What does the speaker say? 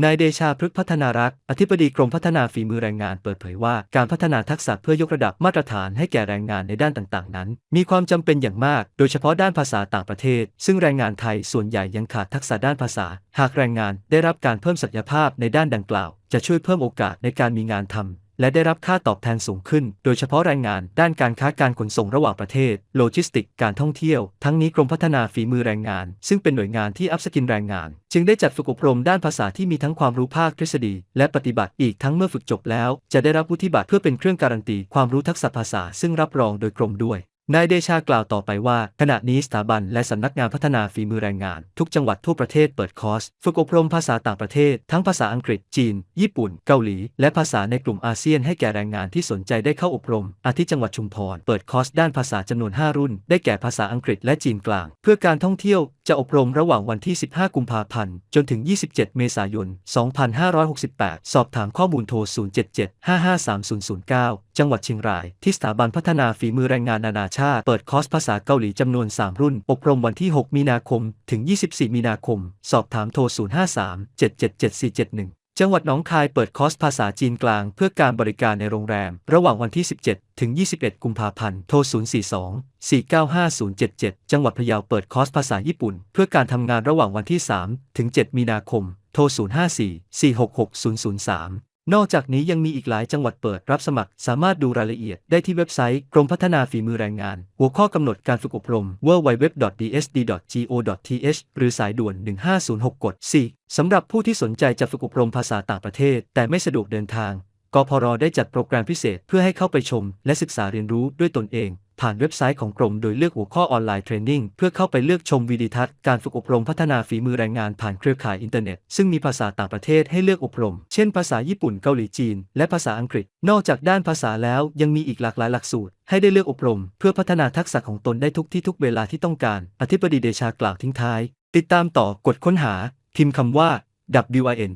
นายเดชาพฤกษพัฒนารักษ์อธิบดีกรมพัฒนาฝีมือแรงงานเปิดเผยว่า การพัฒนาทักษะเพื่อยกระดับมาตรฐานให้แก่แรงงานในด้านต่างๆ นั้น มีความจำเป็นอย่างมาก โดยเฉพาะด้านภาษาต่างประเทศ ซึ่งแรงงานไทยส่วนใหญ่ยังขาดทักษะด้านภาษา หากแรงงานได้รับการเพิ่มศักยภาพในด้านดังกล่าว จะช่วยเพิ่มโอกาสในการมีงานทำ และได้รับค่าตอบแทนสูงขึ้น โดยเฉพาะแรงงานด้านการค้าการขนส่งระหว่างประเทศ โลจิสติก การท่องเที่ยว ทั้งนี้กรมพัฒนาฝีมือแรงงาน ซึ่งเป็นหน่วยงานที่อัพสกินแรงงาน จึงได้จัดฝึกอบรมด้านภาษาที่มีทั้งความรู้ภาคทฤษฎี และปฏิบัติอีกทั้งเมื่อฝึกจบแล้ว จะได้รับวุฒิบัตรเพื่อเป็นเครื่องการันตีความรู้ทักษะภาษา ซึ่งรับรองโดยกรมด้วย นายเดชากล่าวต่อไปว่า ขณะนี้สถาบันและสำนักงานพัฒนาฝีมือแรงงาน ทุกจังหวัดทั่วประเทศเปิดคอร์ส ฝึกอบรมภาษาต่างประเทศ ทั้งภาษาอังกฤษ จีน ญี่ปุ่น เกาหลี และภาษาในกลุ่มอาเซียนให้แก่แรงงานที่สนใจได้เข้าอบรม อาทิจังหวัดชุมพร เปิดคอร์สด้านภาษาจำนวน 5 รุ่น ได้แก่ภาษาอังกฤษและจีนกลาง เพื่อการท่องเที่ยวจะอบรมระหว่างวันที่ 15 กุมภาพันธ์ จนถึง 27 เมษายน 2568 สอบถามข้อมูลโทร 077-553-009 จังหวัดเชียงราย ที่สถาบันพัฒนาฝีมือแรงงานนานาชาติ เปิดคอร์สภาษาเกาหลีจำนวน 3 รุ่น อบรมวันที่ 6 มีนาคม ถึง 24 มีนาคม สอบถามโทร 053-777-4471 จังหวัดหนองคายเปิดคอร์สภาษาจีนกลางเพื่อการบริการในโรงแรม ระหว่างวันที่ 17 ถึง 21 กุมภาพันธ์ โทร 042 495 077 จังหวัดพะเยาเปิดคอร์สภาษาญี่ปุ่น เพื่อการทำงานระหว่างวันที่ 3 ถึง 7 มีนาคม โทร 054 466 003 นอกจากนี้ยังมีอีกหลายจังหวัดเปิดรับสมัคร สามารถดูรายละเอียดได้ที่เว็บไซต์กรมพัฒนาฝีมือแรงงาน หัวข้อกำหนดการฝึกอบรม www.dsd.go.th หรือสายด่วน 1506 กด 4 สำหรับผู้ที่สนใจจะฝึกอบรมภาษาต่างประเทศ แต่ไม่สะดวกเดินทางกพรได้จัดโปรแกรมพิเศษเพื่อให้เข้าไปชม และศึกษาเรียนรู้ด้วยตนเอง ผ่านเว็บไซต์ของกรมโดยเลือกหัวข้อออนไลน์เทรนนิ่งเพื่อเข้าไปเลือกชมวิดีทัศน์การฝึกอบรมพัฒนาฝีมือแรงงานผ่านเครือข่ายอินเทอร์เน็ต ซึ่งมีภาษาต่างประเทศให้เลือกอบรม เช่นภาษาญี่ปุ่นเกาหลีจีน และภาษาอังกฤษ นอกจากด้านภาษาแล้วยังมีอีกหลากหลายหลักสูตร ให้ได้เลือกอบรม เพื่อพัฒนาทักษะของตนได้ทุกที่ทุกเวลาที่ต้องการ อธิบดีเดชากล่าวทิ้งท้าย ติดตามต่อกดค้นหา พิมพ์คำว่า WIN